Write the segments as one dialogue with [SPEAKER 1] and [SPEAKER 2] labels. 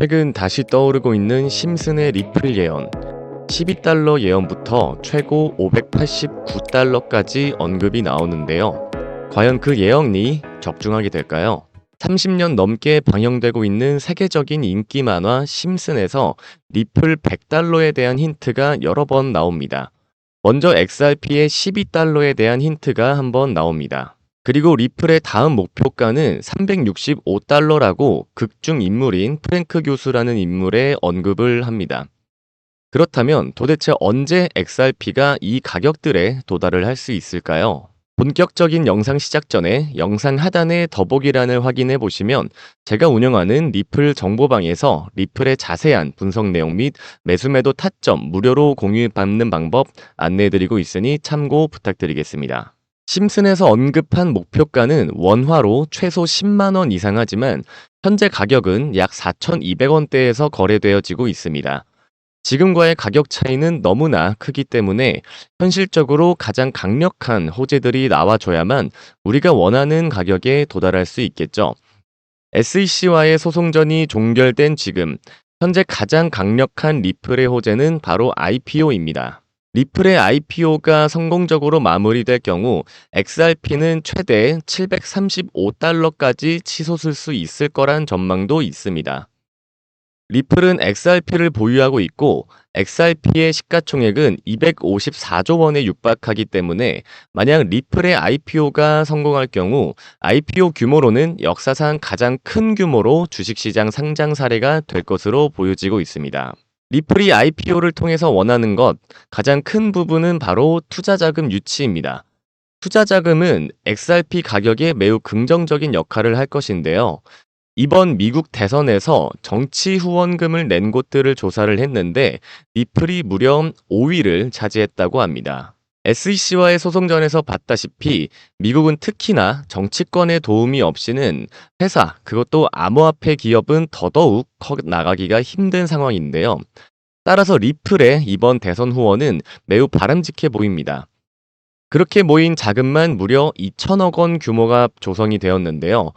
[SPEAKER 1] 최근 다시 떠오르고 있는 심슨의 리플 예언. 12달러 예언부터 최고 589달러까지 언급이 나오는데요. 과연 그 예언이 적중하게 될까요? 30년 넘게 방영되고 있는 세계적인 인기 만화 심슨에서 리플 100달러에 대한 힌트가 여러 번 나옵니다. 먼저 XRP의 12달러에 대한 힌트가 한번 나옵니다. 그리고 리플의 다음 목표가는 365달러라고 극중 인물인 프랭크 교수라는 인물의 언급을 합니다. 그렇다면 도대체 언제 XRP가 이 가격들에 도달을 할 수 있을까요? 본격적인 영상 시작 전에 영상 하단의 더보기란을 확인해 보시면 제가 운영하는 리플 정보방에서 리플의 자세한 분석 내용 및 매수매도 타점 무료로 공유받는 방법 안내해 드리고 있으니 참고 부탁드리겠습니다. 심슨에서 언급한 목표가는 원화로 최소 10만 원 이상 하지만 현재 가격은 약 4,200원대에서 거래되어지고 있습니다. 지금과의 가격 차이는 너무나 크기 때문에 현실적으로 가장 강력한 호재들이 나와줘야만 우리가 원하는 가격에 도달할 수 있겠죠. SEC와의 소송전이 종결된 지금 현재 가장 강력한 리플의 호재는 바로 IPO입니다. 리플의 IPO가 성공적으로 마무리될 경우 XRP는 최대 735달러까지 치솟을 수 있을 거란 전망도 있습니다. 리플은 XRP를 보유하고 있고 XRP의 시가총액은 254조 원에 육박하기 때문에 만약 리플의 IPO가 성공할 경우 IPO 규모로는 역사상 가장 큰 규모로 주식시장 상장 사례가 될 것으로 보여지고 있습니다. 리플이 IPO를 통해서 원하는 것 가장 큰 부분은 바로 투자자금 유치입니다. 투자자금은 XRP 가격에 매우 긍정적인 역할을 할 것인데요. 이번 미국 대선에서 정치 후원금을 낸 곳들을 조사를 했는데 리플이 무려 5위를 차지했다고 합니다. SEC와의 소송전에서 봤다시피 미국은 특히나 정치권의 도움이 없이는 회사, 그것도 암호화폐 기업은 더더욱 커 나가기가 힘든 상황인데요. 따라서 리플의 이번 대선 후원은 매우 바람직해 보입니다. 그렇게 모인 자금만 무려 2천억 원 규모가 조성이 되었는데요.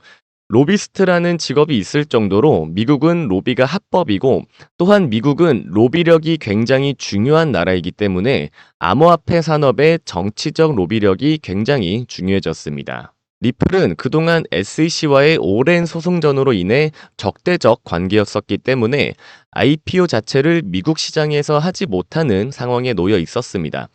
[SPEAKER 1] 로비스트라는 직업이 있을 정도로 미국은 로비가 합법이고 또한 미국은 로비력이 굉장히 중요한 나라이기 때문에 암호화폐 산업의 정치적 로비력이 굉장히 중요해졌습니다. 리플은 그동안 SEC와의 오랜 소송전으로 인해 적대적 관계였었기 때문에 IPO 자체를 미국 시장에서 하지 못하는 상황에 놓여 있었습니다.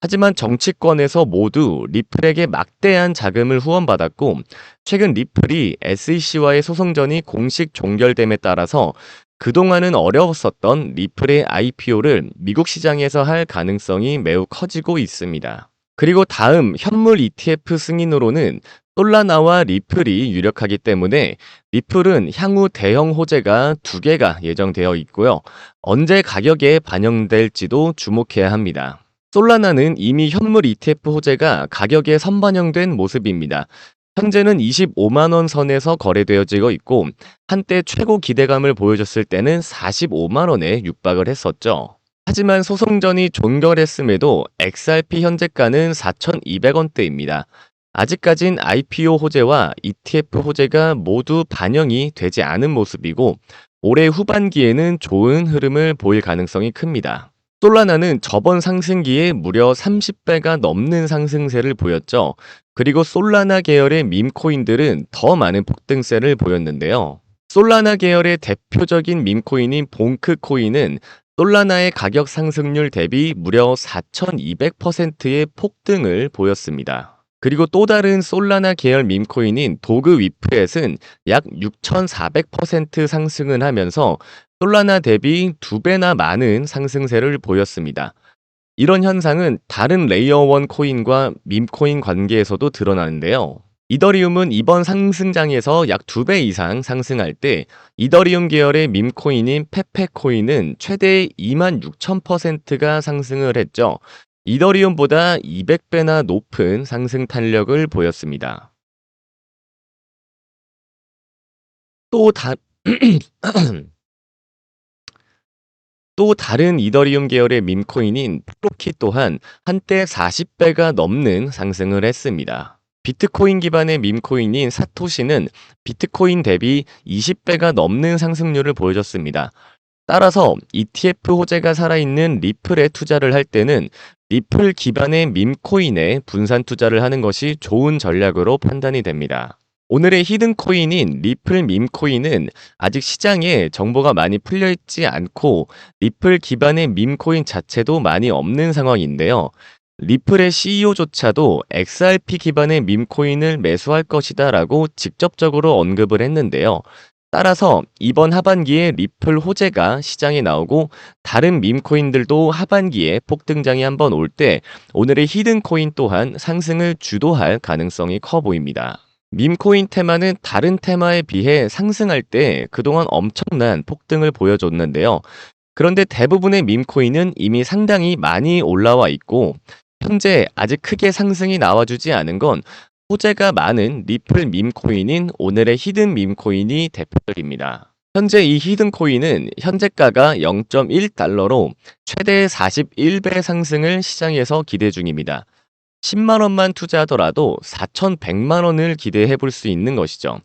[SPEAKER 1] 하지만 정치권에서 모두 리플에게 막대한 자금을 후원받았고 최근 리플이 SEC와의 소송전이 공식 종결됨에 따라서 그동안은 어려웠었던 리플의 IPO를 미국 시장에서 할 가능성이 매우 커지고 있습니다. 그리고 다음 현물 ETF 승인으로는 솔라나와 리플이 유력하기 때문에 리플은 향후 대형 호재가 두 개가 예정되어 있고요. 언제 가격에 반영될지도 주목해야 합니다. 솔라나는 이미 현물 ETF 호재가 가격에 선반영된 모습입니다. 현재는 25만원 선에서 거래되어지고 있고 한때 최고 기대감을 보여줬을 때는 45만원에 육박을 했었죠. 하지만 소송전이 종결했음에도 XRP 현재가는 4,200원대입니다. 아직까진 IPO 호재와 ETF 호재가 모두 반영이 되지 않은 모습이고 올해 후반기에는 좋은 흐름을 보일 가능성이 큽니다. 솔라나는 저번 상승기에 무려 30배가 넘는 상승세를 보였죠. 그리고 솔라나 계열의 밈코인들은 더 많은 폭등세를 보였는데요. 솔라나 계열의 대표적인 밈코인인 봉크코인은 솔라나의 가격 상승률 대비 무려 4200%의 폭등을 보였습니다. 그리고 또 다른 솔라나 계열 밈코인인 도그 위프엣은 약 6400% 상승을 하면서 솔라나 대비 두 배나 많은 상승세를 보였습니다. 이런 현상은 다른 레이어 1 코인과 밈코인 관계에서도 드러나는데요. 이더리움은 이번 상승장에서 약 두 배 이상 상승할 때 이더리움 계열의 밈코인인 페페코인은 최대 26,000%가 상승을 했죠. 이더리움보다 200배나 높은 상승 탄력을 보였습니다. 또 다, 또 다른 이더리움 계열의 밈코인인 프로키 또한 한때 40배가 넘는 상승을 했습니다. 비트코인 기반의 밈코인인 사토시는 비트코인 대비 20배가 넘는 상승률을 보여줬습니다. 따라서 ETF 호재가 살아있는 리플에 투자를 할 때는 리플 기반의 밈코인에 분산 투자를 하는 것이 좋은 전략으로 판단이 됩니다. 오늘의 히든 코인인 리플 밈코인은 아직 시장에 정보가 많이 풀려 있지 않고 리플 기반의 밈코인 자체도 많이 없는 상황인데요. 리플의 CEO조차도 XRP 기반의 밈코인을 매수할 것이다 라고 직접적으로 언급을 했는데요. 따라서 이번 하반기에 리플 호재가 시장에 나오고 다른 밈코인들도 하반기에 폭등장이 한번 올 때 오늘의 히든 코인 또한 상승을 주도할 가능성이 커 보입니다. 밈코인 테마는 다른 테마에 비해 상승할 때 그동안 엄청난 폭등을 보여줬는데요. 그런데 대부분의 밈코인은 이미 상당히 많이 올라와 있고 현재 아직 크게 상승이 나와주지 않은 건 호재가 많은 리플 밈코인인 오늘의 히든 밈코인이 대표적입니다. 현재 이 히든 코인은 현재가가 0.1달러로 최대 41배 상승을 시장에서 기대 중입니다. 10만 원만 투자하더라도 4,100만 원을 기대해 볼 수 있는 것이죠.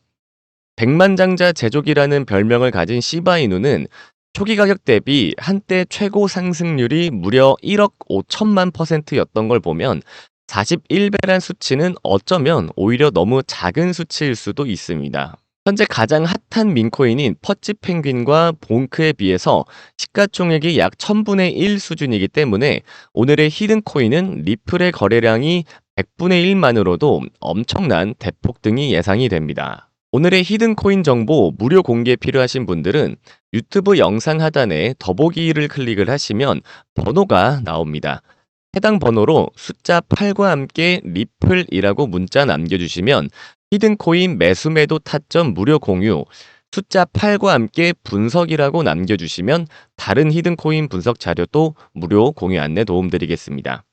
[SPEAKER 1] 백만장자 제조기라는 별명을 가진 시바이누는 초기 가격 대비 한때 최고 상승률이 무려 1억 5천만 퍼센트였던 걸 보면 41배란 수치는 어쩌면 오히려 너무 작은 수치일 수도 있습니다. 현재 가장 핫한 민코인인 퍼치 펭귄과 봉크에 비해서 시가총액이 약 1000분의 1 수준이기 때문에 오늘의 히든 코인은 리플의 거래량이 100분의 1만으로도 엄청난 대폭 등이 예상이 됩니다. 오늘의 히든 코인 정보 무료 공개 필요하신 분들은 유튜브 영상 하단에 더보기를 클릭을 하시면 번호가 나옵니다. 해당 번호로 숫자 8과 함께 리플이라고 문자 남겨주시면 히든코인 매수매도 타점 무료 공유 숫자 8과 함께 분석이라고 남겨주시면 다른 히든코인 분석 자료도 무료 공유 안내 도움드리겠습니다.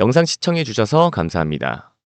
[SPEAKER 1] 영상 시청해 주셔서 감사합니다.